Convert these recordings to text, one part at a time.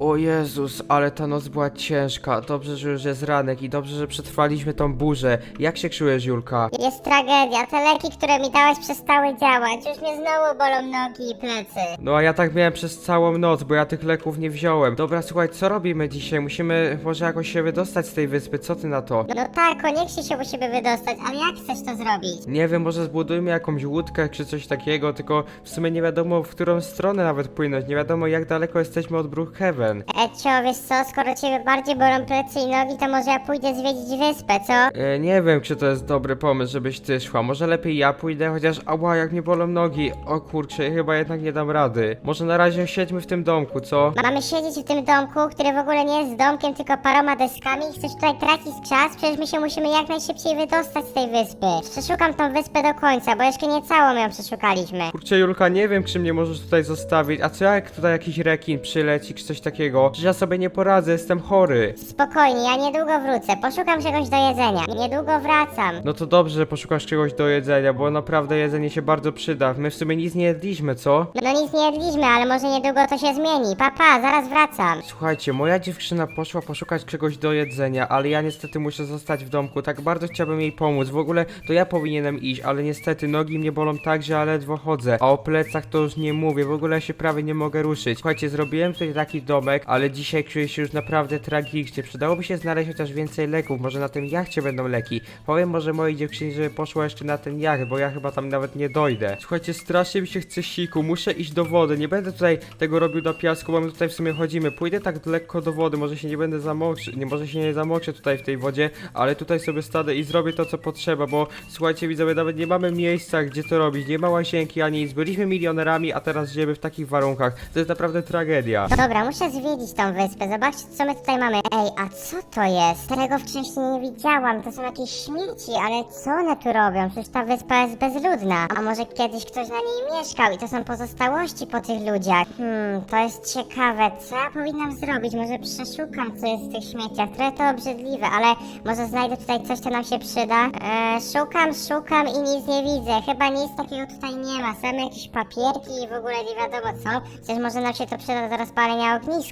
O Jezus, ale ta noc była ciężka. Dobrze, że już jest ranek i dobrze, że przetrwaliśmy tą burzę. Jak się czujesz, Julka? Jest tragedia. Te leki, które mi dałeś, przestały działać. Już mnie znowu bolą nogi i plecy. No a ja tak miałem przez całą noc, bo ja tych leków nie wziąłem. Dobra, słuchaj, co robimy dzisiaj? Musimy może jakoś się wydostać z tej wyspy, co ty na to? No tak, koniecznie się musimy wydostać, ale jak chcesz to zrobić? Nie wiem, może zbudujmy jakąś łódkę czy coś takiego, tylko w sumie nie wiadomo w którą stronę nawet płynąć, nie wiadomo jak daleko jesteśmy od Brookhaven. Ecio, wiesz co, skoro ciebie bardziej bolą plecy i nogi, to może ja pójdę zwiedzić wyspę, co? E, nie wiem, czy to jest dobry pomysł, żebyś ty szła. Może lepiej ja pójdę, chociaż ała, jak mnie bolą nogi. O kurczę, chyba jednak nie dam rady. Może na razie siedźmy w tym domku, co? Mamy siedzieć w tym domku, który w ogóle nie jest domkiem, tylko paroma deskami i chcesz tutaj tracić czas? Przecież my się musimy jak najszybciej wydostać z tej wyspy. Przeszukam tą wyspę do końca, bo jeszcze nie całą ją przeszukaliśmy. Kurczę, Julka, nie wiem, czy mnie możesz tutaj zostawić. A co jak tutaj jakiś rekin przyleci, czy coś takiego? Przecież ja sobie nie poradzę, jestem chory. Spokojnie, ja niedługo wrócę, poszukam czegoś do jedzenia. Niedługo wracam. No to dobrze, że poszukasz czegoś do jedzenia, bo naprawdę jedzenie się bardzo przyda. My w sumie nic nie jedliśmy, co? No nic nie jedliśmy, ale może niedługo to się zmieni. Papa, pa, zaraz wracam. Słuchajcie, moja dziewczyna poszła poszukać czegoś do jedzenia, ale ja niestety muszę zostać w domku. Tak bardzo chciałbym jej pomóc. W ogóle to ja powinienem iść, ale niestety nogi mnie bolą tak, że ja ledwo chodzę. A o plecach to już nie mówię, w ogóle ja się prawie nie mogę ruszyć. Słuchajcie, zrobiłem tutaj taki domek, ale dzisiaj czuję się już naprawdę tragicznie. Przydałoby się znaleźć chociaż więcej leków. Może na tym jachcie będą leki. Powiem może mojej dziewczynie, żeby poszła jeszcze na ten jacht, bo ja chyba tam nawet nie dojdę. Słuchajcie, strasznie mi się chce siku. Muszę iść do wody. Nie będę tutaj tego robił na piasku, bo my tutaj w sumie chodzimy. Pójdę tak lekko do wody, może się nie będę zamoczy, nie może się nie zamoczę tutaj w tej wodzie, ale tutaj sobie stadę i zrobię to co potrzeba, bo słuchajcie widzowie, nawet nie mamy miejsca gdzie to robić, nie ma łazienki ani nic. Byliśmy milionerami, a teraz żyjemy w takich warunkach. To jest naprawdę tragedia. Dobra, muszę zwiedzić tą wyspę. Zobaczcie, co my tutaj mamy. Ej, a co to jest? Tego wcześniej nie widziałam. To są jakieś śmieci, ale co one tu robią? Przecież ta wyspa jest bezludna. A może kiedyś ktoś na niej mieszkał i to są pozostałości po tych ludziach? Hmm, to jest ciekawe. Co ja powinnam zrobić? Może przeszukam, co jest w tych śmieciach. Trochę to obrzydliwe, ale może znajdę tutaj coś, co nam się przyda. Eee, szukam, szukam i nic nie widzę. Chyba nic takiego tutaj nie ma. Same jakieś papierki i w ogóle nie wiadomo co. Przecież może nam się to przyda do rozpalenia ogniska.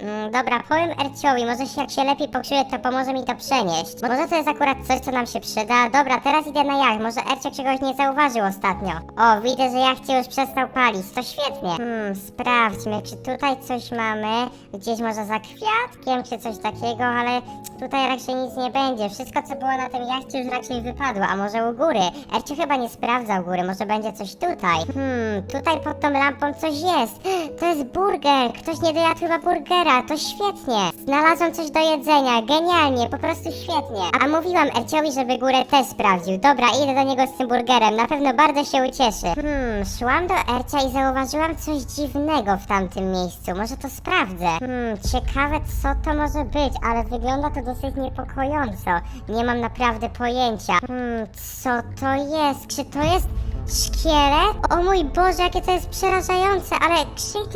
Mm, dobra, powiem Erciowi, może się, jak się lepiej pokrzuje, to pomoże mi to przenieść. Może to jest akurat coś, co nam się przyda. Dobra, teraz idę na jacht. Może Ercio czegoś nie zauważył ostatnio. O, widzę, że jachcie już przestał palić. To świetnie. Hmm, sprawdźmy, czy tutaj coś mamy. Gdzieś może za kwiatkiem, czy coś takiego, ale tutaj raczej nic nie będzie. Wszystko, co było na tym jachcie, już raczej wypadło. A może u góry? Ercio chyba nie sprawdzał góry, może będzie coś tutaj. Hmm, tutaj pod tą lampą coś jest. To jest burger. Ktoś nie dojadł chyba burgera. To świetnie. Znalazłam coś do jedzenia. Genialnie, po prostu świetnie. A mówiłam Erciowi, żeby górę też sprawdził. Dobra, idę do niego z tym burgerem. Na pewno bardzo się ucieszy. Hmm, szłam do Ercia i zauważyłam coś dziwnego w tamtym miejscu. Może to sprawdzę. Hmm, ciekawe co to może być, ale wygląda to dosyć niepokojąco. Nie mam naprawdę pojęcia. Hmm, co to jest? Czy to jest szkielet? O mój Boże, jakie to jest przerażające, ale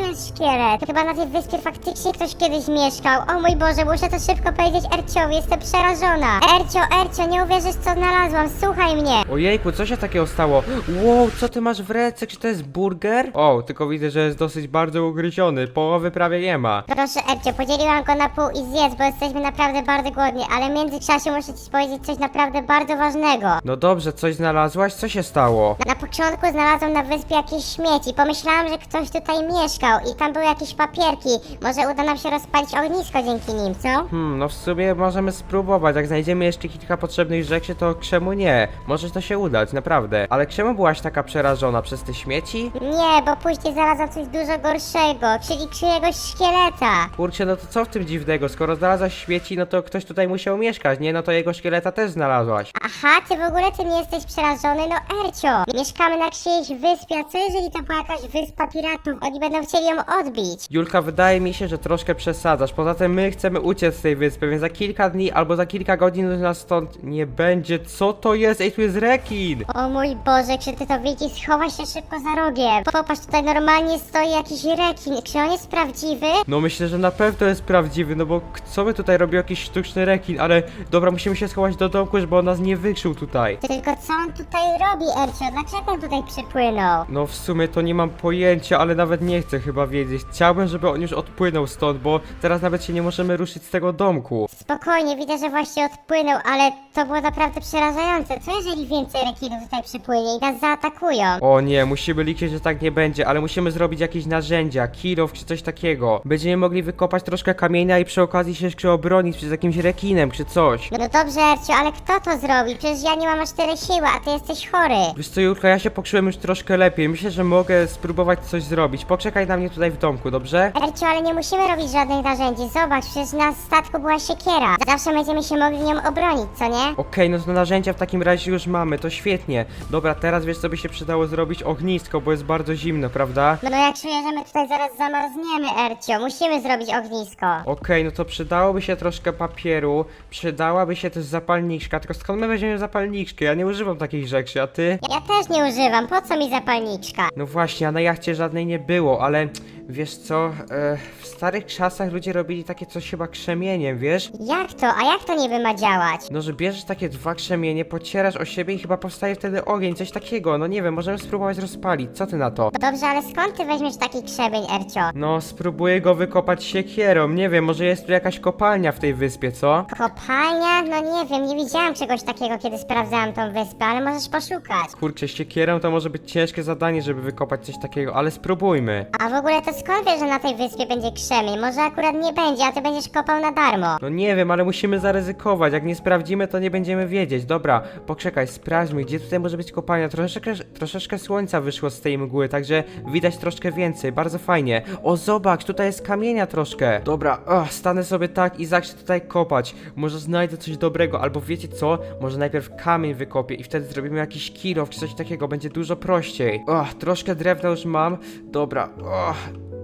jest szkielet? Chyba na tej wyspie faktycznie ktoś kiedyś mieszkał. O mój Boże, muszę to szybko powiedzieć Erciowi, jestem przerażona. Ercio, Ercio, nie uwierzysz co znalazłam, słuchaj mnie. Ojejku, co się takiego stało? Wow, co ty masz w ręce? Czy to jest burger? O, tylko widzę, że jest dosyć bardzo ugryziony. Połowy prawie nie ma. Proszę Ercio, podzieliłam go na pół i zjedz, bo jesteśmy naprawdę bardzo głodni, ale w międzyczasie muszę ci powiedzieć coś naprawdę bardzo ważnego. No dobrze, coś znalazłaś? Co się stało? Na początku znalazłam na wyspie jakieś śmieci. Pomyślałam, że ktoś tutaj mieszkał i tam były jakieś papierki. Może uda nam się rozpalić ognisko dzięki nim, co? Hmm, no w sumie możemy spróbować. Jak znajdziemy jeszcze kilka potrzebnych rzeczy, to czemu nie? Może to się udać, naprawdę. Ale czemu byłaś taka przerażona? Przez te śmieci? Nie, bo później znalazłam coś dużo gorszego, czyli czyjegoś szkieleta. Kurczę, no to co w tym dziwnego? Skoro znalazłaś śmieci, no to ktoś tutaj musiał mieszkać, nie? No to jego szkieleta też znalazłaś. Aha, ty w ogóle tym nie jesteś przerażony? No Ercio, mieszkamy na czyjejś wyspie, a co jeżeli to była jakaś wyspa piratów? Oni będą chcieli ją odbić. Julka, wydaje mi się, że troszkę przesadzasz. Poza tym my chcemy uciec z tej wyspy, więc za kilka dni albo za kilka godzin nas stąd nie będzie. Co to jest? Ej, tu jest rekin! O mój Boże, czy ty to widzisz? Schowaj się szybko za rogiem. Popatrz, tutaj normalnie stoi jakiś rekin. Czy on jest prawdziwy? No myślę, że na pewno jest prawdziwy, no bo co by tutaj robił jakiś sztuczny rekin, ale dobra, musimy się schować do domku, żeby on nas nie wykrył tutaj. Tylko co on tutaj robi, Ercio? Dlaczego jak on tutaj przypłynął? No w sumie to nie mam pojęcia, ale nawet nie chcę chyba wiedzieć. Chciałbym, żeby on już odpłynął stąd, bo teraz nawet się nie możemy ruszyć z tego domku. Spokojnie, widzę, że właśnie odpłynął, ale to było naprawdę przerażające. Co jeżeli więcej rekinów tutaj przypłynie i nas zaatakują? O nie, musimy liczyć, że tak nie będzie, ale musimy zrobić jakieś narzędzia, kilow czy coś takiego. Będziemy mogli wykopać troszkę kamienia i przy okazji się jeszcze obronić przed jakimś rekinem czy coś. No dobrze, Ercio, ale kto to zrobi? Przecież ja nie mam aż tyle siły, a ty jesteś chory. Wiesz co, Julka, ja się poczułem już troszkę lepiej. Myślę, że mogę spróbować coś zrobić. Poczekaj na mnie tutaj w domku, dobrze? Ercio, ale nie musimy robić żadnych narzędzi. Zobacz, przecież na statku była siekiera. Zawsze będziemy się mogli nią obronić, co nie? Okej, no to narzędzia w takim razie już mamy, to świetnie. Dobra, teraz wiesz co by się przydało zrobić? Ognisko, bo jest bardzo zimno, prawda? No, no jak czuję, że my tutaj zaraz zamarzniemy, Ercio. Musimy zrobić ognisko. Okej, no to przydałoby się troszkę papieru, przydałaby się też zapalniczka, tylko skąd my weźmiemy zapalniczkę? Ja nie używam takich rzeczy, a ty? Ja też nie używam. Po co mi zapalniczka? No właśnie, a na jachcie żadnej nie było, ale wiesz co, e, w starych czasach ludzie robili takie coś chyba krzemieniem, wiesz? Jak to? A jak to niby ma działać? No, że bierzesz takie dwa krzemienie, pocierasz o siebie i chyba powstaje wtedy ogień, coś takiego, no nie wiem, możemy spróbować rozpalić, co ty na to? Dobrze, ale skąd ty weźmiesz taki krzebień, Ercio? No, spróbuję go wykopać siekierą, nie wiem, może jest tu jakaś kopalnia w tej wyspie, co? Kopalnia? No nie wiem, nie widziałam czegoś takiego, kiedy sprawdzałam tą wyspę, ale możesz poszukać. Kurczę, siekierą to może być ciężkie zadanie, żeby wykopać coś takiego, ale spróbujmy. A w ogóle to skąd wiesz, że na tej wyspie będzie krzemień? Może akurat nie będzie, a ty będziesz kopał na darmo. No nie wiem, ale musimy zaryzykować. Jak nie sprawdzimy, to nie będziemy wiedzieć. Dobra, poczekaj, sprawdźmy, gdzie tutaj może być kopalnia. Troszeczkę, troszeczkę słońca wyszło z tej mgły, także widać troszkę więcej. Bardzo fajnie. O, zobacz, tutaj jest kamienia troszkę. Dobra, o, stanę sobie tak i zacznę tutaj kopać. Może znajdę coś dobrego, albo wiecie co? Może najpierw kamień wykopię i wtedy zrobimy jakiś kilow czy coś takiego. Będzie dużo prościej. O, troszkę drewna już mam. Dobra, o,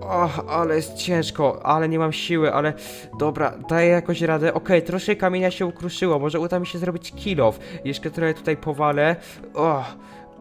o, ale jest ciężko, ale nie mam siły, ale dobra, daję jakoś radę. Okej, troszkę kamienia się ukruszyło, może uda mi się zrobić kilow. Jeszcze trochę tutaj powalę. O,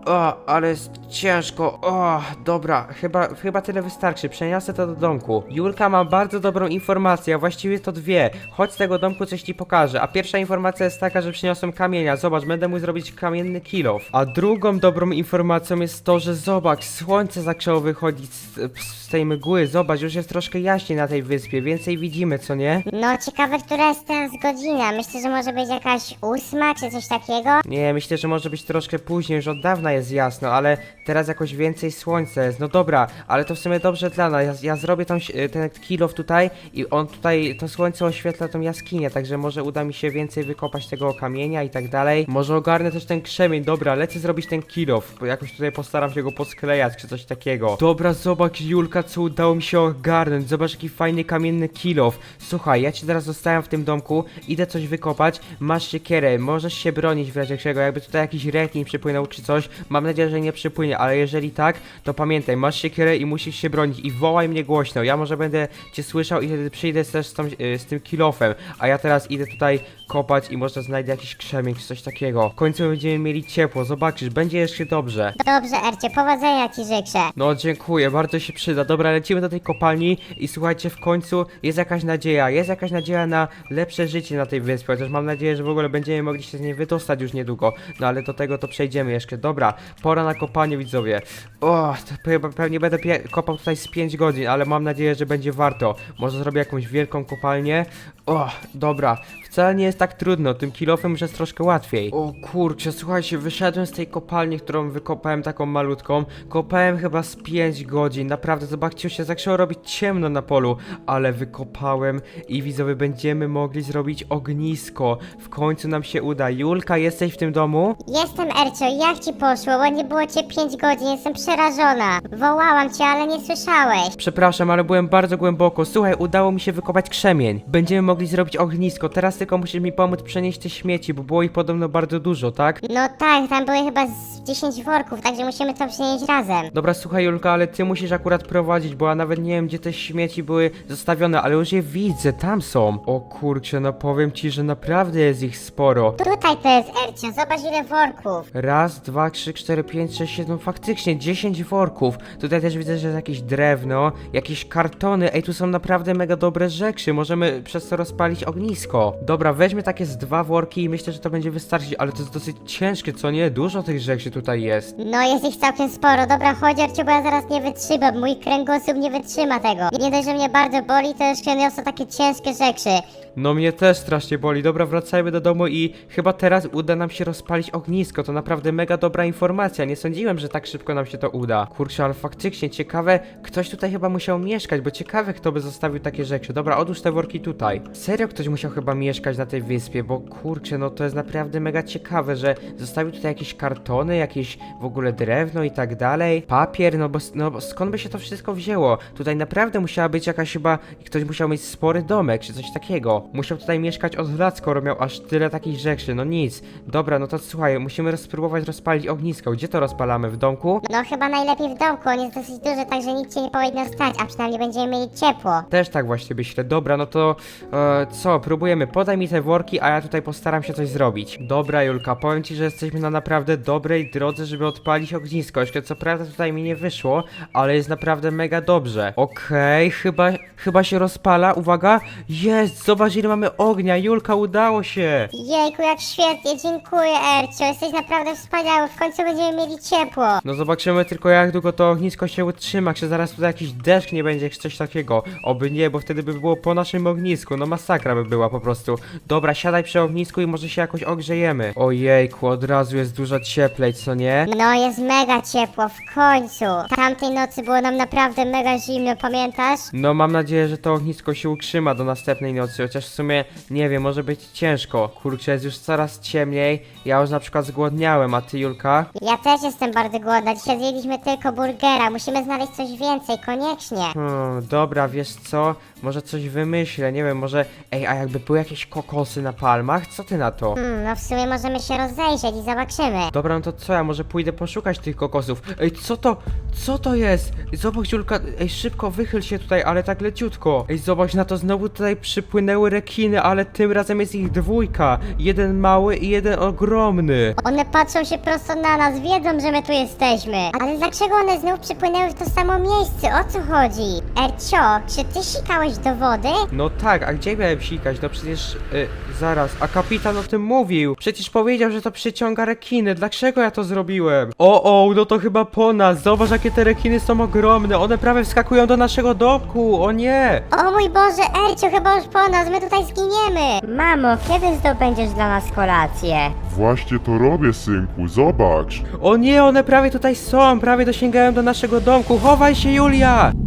o, ale jest ciężko. O, dobra, chyba, chyba tyle wystarczy. Przeniosę to do domku. Julka ma bardzo dobrą informację, a właściwie to dwie. Chodź z tego domku, coś ci pokażę. A pierwsza informacja jest taka, że przyniosłem kamienia. Zobacz, będę mógł zrobić kamienny kilow. A drugą dobrą informacją jest to, że zobacz, słońce zaczęło wychodzić z, z tej mgły. Zobacz, już jest troszkę jaśniej na tej wyspie. Więcej widzimy, co nie? No, ciekawe, która jest teraz godzina. Myślę, że może być jakaś ósma czy coś takiego. Nie, myślę, że może być troszkę później, już od dawna jest jasno, ale teraz jakoś więcej słońca jest. No dobra, ale to w sumie dobrze dla nas. Ja, ja zrobię si- ten kilof tutaj i on tutaj, to słońce oświetla tą jaskinię, także może uda mi się więcej wykopać tego kamienia i tak dalej. Może ogarnę też ten krzemień. Dobra, lecę zrobić ten kilof, jakoś tutaj postaram się go posklejać czy coś takiego. Dobra, zobacz Julka, co udało mi się ogarnąć. Zobacz jaki fajny kamienny kilof. Słuchaj, ja ci teraz zostałem w tym domku, idę coś wykopać, masz siekierę, możesz się bronić w razie czego, jakby tutaj jakiś rekin przypłynął czy coś. Mam nadzieję, że nie przypłynie, ale jeżeli tak, to pamiętaj, masz siekierę i musisz się bronić i wołaj mnie głośno. Ja może będę cię słyszał i wtedy przyjdę też z, tą, y, z tym kilofem, a ja teraz idę tutaj kopać i może znajdę jakiś krzemień czy coś takiego. W końcu będziemy mieli ciepło, zobaczysz, będzie jeszcze dobrze. Dobrze, Ercie, powodzenia ci życzę. No dziękuję, bardzo się przyda. Dobra, lecimy do tej kopalni i słuchajcie, w końcu jest jakaś nadzieja, jest jakaś nadzieja na lepsze życie na tej wyspie, chociaż mam nadzieję, że w ogóle będziemy mogli się z niej wydostać już niedługo. No ale do tego to przejdziemy jeszcze. Dobra, pora na kopanie widzowie. O, pewnie będę pie- kopał tutaj z 5 godzin, ale mam nadzieję, że będzie warto. Może zrobię jakąś wielką kopalnię. O, dobra, wcale nie jest tak trudno, tym kilofem już jest troszkę łatwiej. O kurczę, słuchajcie, wyszedłem z tej kopalni, którą wykopałem taką malutką. Kopałem chyba z 5 godzin, naprawdę, zobaczcie, już się zaczęło robić ciemno na polu, ale wykopałem i widzowie, będziemy mogli zrobić ognisko. W końcu nam się uda. Julka, jesteś w tym domu? Jestem, Ercio, jak ci poszło? Bo nie było cię 5 godzin, jestem przerażona. Wołałam cię, ale nie słyszałeś. Przepraszam, ale byłem bardzo głęboko. Słuchaj, udało mi się wykopać krzemień. Będziemy mogli zrobić ognisko. Teraz tylko musisz mi pomóc przenieść te śmieci, bo było ich podobno bardzo dużo, tak? No tak, tam były chyba z 10 worków, także musimy to przynieść razem. Dobra, słuchaj Julka, ale ty musisz akurat prowadzić, bo ja nawet nie wiem, gdzie te śmieci były zostawione, ale już je widzę, tam są. O kurczę, no powiem ci, że naprawdę jest ich sporo. Tutaj to jest, Ercio, zobacz ile worków. Raz, dwa, trzy, cztery, pięć, sześć, siedem. Faktycznie 10 worków. Tutaj też widzę, że jest jakieś drewno, jakieś kartony. Ej, tu są naprawdę mega dobre rzeczy. Możemy przez to rozpalić ognisko. Dobra, weźmy takie z dwa worki i myślę, że to będzie wystarczyć, ale to jest dosyć ciężkie, co nie? Dużo tych rzeczy tutaj jest. No jest ich całkiem sporo, dobra chodź Arciu, bo ja zaraz nie wytrzymam, mój kręgosłup nie wytrzyma tego. Nie dość, że mnie bardzo boli, to jeszcze niosą takie ciężkie rzeczy. No mnie też strasznie boli. Dobra, wracajmy do domu i chyba teraz uda nam się rozpalić ognisko. To naprawdę mega dobra informacja. Nie sądziłem, że tak szybko nam się to uda. Kurczę, ale faktycznie ciekawe, ktoś tutaj chyba musiał mieszkać, bo ciekawe kto by zostawił takie rzeczy. Dobra, odłóż te worki tutaj. Serio ktoś musiał chyba mieszkać na tej wyspie, bo kurczę, no to jest naprawdę mega ciekawe, że zostawił tutaj jakieś kartony, jakieś w ogóle drewno i tak dalej. Papier, no bo, no bo skąd by się to wszystko wzięło? Tutaj naprawdę musiała być jakaś chyba, ktoś musiał mieć spory domek, czy coś takiego. Musiał tutaj mieszkać od lat, skoro miał aż tyle takich rzeczy, no nic. Dobra, no to słuchaj, musimy spróbować rozpalić ognisko. Gdzie to rozpalamy? W domku? No chyba najlepiej w domku, on jest dosyć duży, także nic cię nie powinno stać, a przynajmniej będziemy mieli ciepło. Też tak właśnie myślę. Dobra, no to e, co, próbujemy. Podaj mi te worki, a ja tutaj postaram się coś zrobić. Dobra, Julka, powiem ci, że jesteśmy na naprawdę dobrej drodze, żeby odpalić ognisko. Jeszcze co prawda tutaj mi nie wyszło, ale jest naprawdę mega dobrze. Okej, chyba, chyba się rozpala. Uwaga, jest, zobacz ile mamy ognia. Julka, udało się. Jejku, jak świetnie, dziękuję Ercio, jesteś naprawdę wspaniały, w końcu będziemy mieli ciepło. No zobaczymy tylko jak długo to ognisko się utrzyma, czy zaraz tutaj jakiś deszcz nie będzie, czy coś takiego. Oby nie, bo wtedy by było po naszym ognisku, no masakra by była po prostu. Dobra, siadaj przy ognisku i może się jakoś ogrzejemy. Ojejku, od razu jest dużo cieplej, co nie? No jest mega ciepło, w końcu. Tamtej nocy było nam naprawdę mega zimno, pamiętasz? No mam nadzieję, że to ognisko się utrzyma do następnej nocy, chociaż w sumie, nie wiem, może być ciężko. Kurczę, jest już coraz ciemniej, ja już na przykład zgłodniałem, a ty Julka? Ja też jestem bardzo głodna, dzisiaj zjedliśmy tylko burgera, musimy znaleźć coś więcej, koniecznie. Hmm, dobra, wiesz co? Może coś wymyślę, nie wiem, może... Ej, a jakby były jakieś kokosy na palmach? Co ty na to? Hmm, no w sumie możemy się rozejrzeć i zobaczymy. Dobra, no to co, ja może pójdę poszukać tych kokosów. Ej, co to? Co to jest? Zobacz, Julka, ej, szybko wychyl się tutaj, ale tak leciutko. Ej, zobacz, na to znowu tutaj przypłynęły rekiny, ale tym razem jest ich dwójka. Jeden mały i jeden ogromny. One patrzą się prosto na nas, wiedzą, że my tu jesteśmy. Ale dlaczego one znów przypłynęły w to samo miejsce? O co chodzi? Ercio, czy ty sikałeś do wody? No tak, a gdzie miałem sikać? No przecież... Y, zaraz, a kapitan o tym mówił. Przecież powiedział, że to przyciąga rekiny. Dlaczego ja to zrobiłem? O, o, no to chyba po nas. Zobacz, jakie te rekiny są ogromne. One prawie wskakują do naszego domku. O nie! O mój Boże, Ercio, chyba już po nas, my tutaj zginiemy. Mamo, kiedy zdobędziesz dla nas kolację? Właśnie to robię, synku, zobacz. O nie, one prawie tutaj są, prawie dosięgają do naszego domku. Chowaj się, Julia!